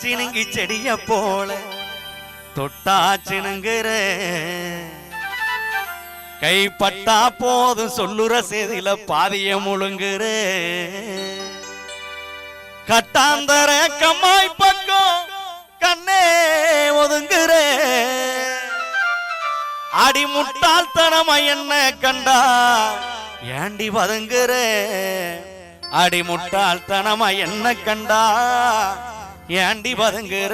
சினுங்கி செடிய போல தொட்டாச்சினுங்கிற கைப்பட்டா போதும் சொல்லுற செய்தியில பாதிய முழுங்குற. கட்டாந்தர கம்மாய் பக்கம் கண்ணே ஒதுங்குற. அடி முட்டாள்தனமா என்ன கண்டா? ஏண்டி வதங்குற? அடி முட்டாள்தனமா என்ன கண்டா? ஏண்டி வதங்குற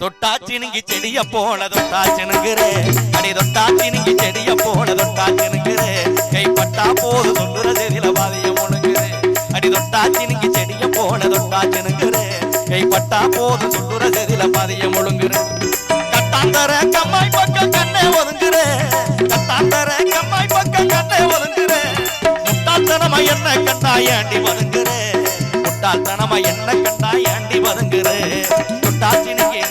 தொட்டாச்சினுங்கி செடிய போல தொட்டாச்சினுங்குற அடி தொட்டாச்சினுங்கி செடிய போல தொட்டாச்சினுங்குற கைப்பட்டா போது சொல்லுற செதில பாதிய முழுங்குற அடி தொட்டாச்சினுங்கி செடிய போல தொட்டாச்சினுங்குற கைப்பட்டா போது சொல்லுற செதில பாதிய முழுங்குற கட்டாந்தர கம்மாய் பக்கம் கண்ணே ஒதுங்குற. கட்டாந்தர கம்மாய் பக்கம் கண்ணே ஒதுங்குற. முட்டாத்தனமா என்ன கண்டா ஏண்டி ஒதுங்குற முட்டாள்தனமா என்ன கண்டா ஏண்டி ஒதுங்குற தொட்டாச்சினுக்கு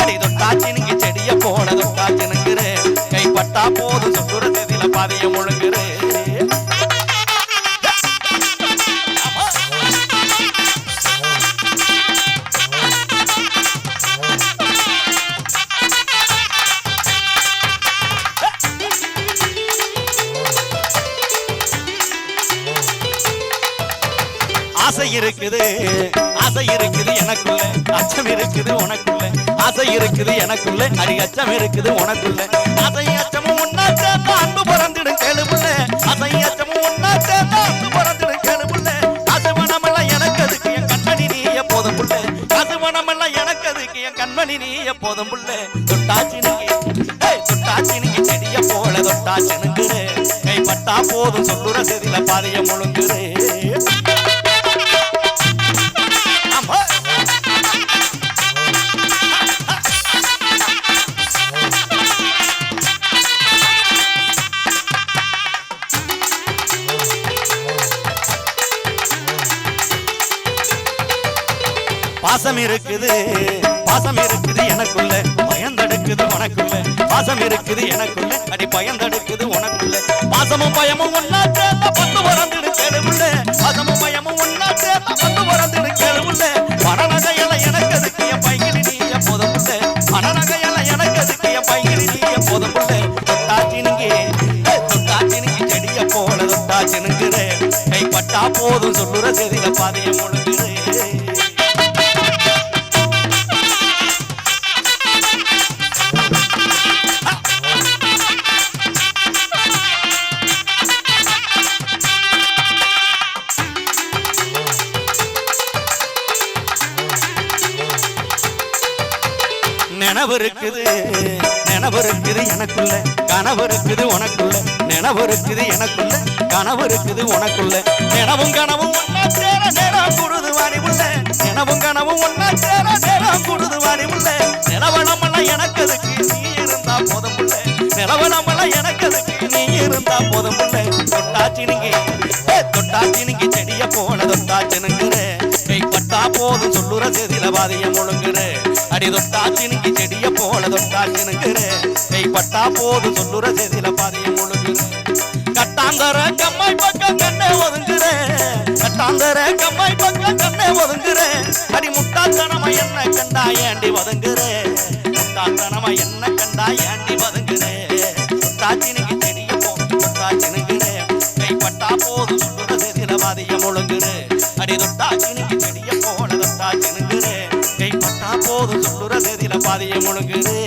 அடி தொட்டாச்சினுக்கு ஆசை இருக்குது ஆசை இருக்குது எனக்குள்ள அச்சம் இருக்குது உனக்குள்ள. ஆசை இருக்குது எனக்குள்ள அடி அச்சம் இருக்குது உனக்குள்ள. ஆசை அச்சமும் உன்னா அன்பு பிறந்திடும் கேளுமுள்ள ஆசை அச்சமும் உன்னா அன்பு பிறந்திடும் கேளுமுள்ள அது மனமெல்லாம் எனக்கு அதுக்கு என் கண்மணி நீ எப்போதும் புள்ள காசு மனமெல்லாம் எனக்கு அதுக்கு என் கண்மணி நீ எப்போதும் புள்ள தொட்டாச்சி நீங்க தொட்டாச்சி நீங்க செடிய போல தொட்டாச்சினுங்குற கைப்பட்டா போதும் சொல்லுற செதில பாதைய முழுங்குறே. பாசம் இருக்குது பாசம் இருக்குது எனக்குள்ள பயந்தடுக்குது உனக்குள்ள. பாசம் இருக்குது எனக்குள்ள அடி பயந்தடுக்குது உனக்குள்ள. பாசமும் பயமும் ஒன்னா சேர்ந்த பத்து வரந்துடு கேளுள்ள பாசமும் பயமும் ஒன்னா சேர்ந்த பத்து வரந்துடு கேளுள்ள பணநகையில எனக்கு அதுக்கு என் பைகிலி நீ எப்போதும் பணநகையில எனக்கு அதுக்கு என் பைகிலி நீ எப்போதும் தொட்டாச்சினுங்க தொட்டாச்சினுங்க செடிய போல தொட்டாச்சினுங்கிற. கைப்பட்டா போதும் சொல்லுற செதில பாதையை முழுங்குறேன் கனவு இருக்குது நினவு இருக்குது எனக்குள்ள. கனவு இருக்குது உனக்குள்ள. நினவு இருக்குது எனக்குள்ள. கனவு இருக்குது உனக்குள்ள. நினவும் கனவும் ஒன்னா சேர நேரம் கூடுது வாடி உள்ள நினவும் கனவும் ஒன்னா சேர நேரம் கூடுது வாடி உள்ள நிலவனமெல்லாம் எனக்கு அதுக்கு நீ இருந்தா போதும் உள்ள நிலவனமெல்லாம் எனக்கு அதுக்கு நீ இருந்தா போதும் உள்ள தொட்டாச்சி நீங்க. தொட்டாச்சி நீங்க செடிய போன தொட்டாச்சி நிற்கிற போதும் சொல்லுற செதில வாதிய ஒழுங்குறேன் அடி தொட்டாச்சினுக்கு செடிய போல தொட்டாச்சினுக்குற கைப்பட்டா போது சொல்லுற செதில பாதிய முழுங்குற கட்டாந்தர கம்மாய் பக்கம் கண்ணே ஒதுங்குற கட்டாந்தர கம்மாய் பக்கம் கண்ணே ஒதுங்குற அடி முட்டாள்தனமா என்ன கண்டா ஏண்டி ஒதுங்குற முட்டாள்தனமா என்ன கண்டா ஏண்டி ஒதுங்குற தொட்டாச்சினுக்கு செடிய போல தொட்டாச்சினுக்குற கைப்பட்டா போது சொல்லுற செதில பாதிய முழுங்குற அடி தொட்டாச்சினுக்கு செடிய போல தொட்டாச்சினுக்குற போதும் சொல்லுற செதில பாதிய முழுங்குறே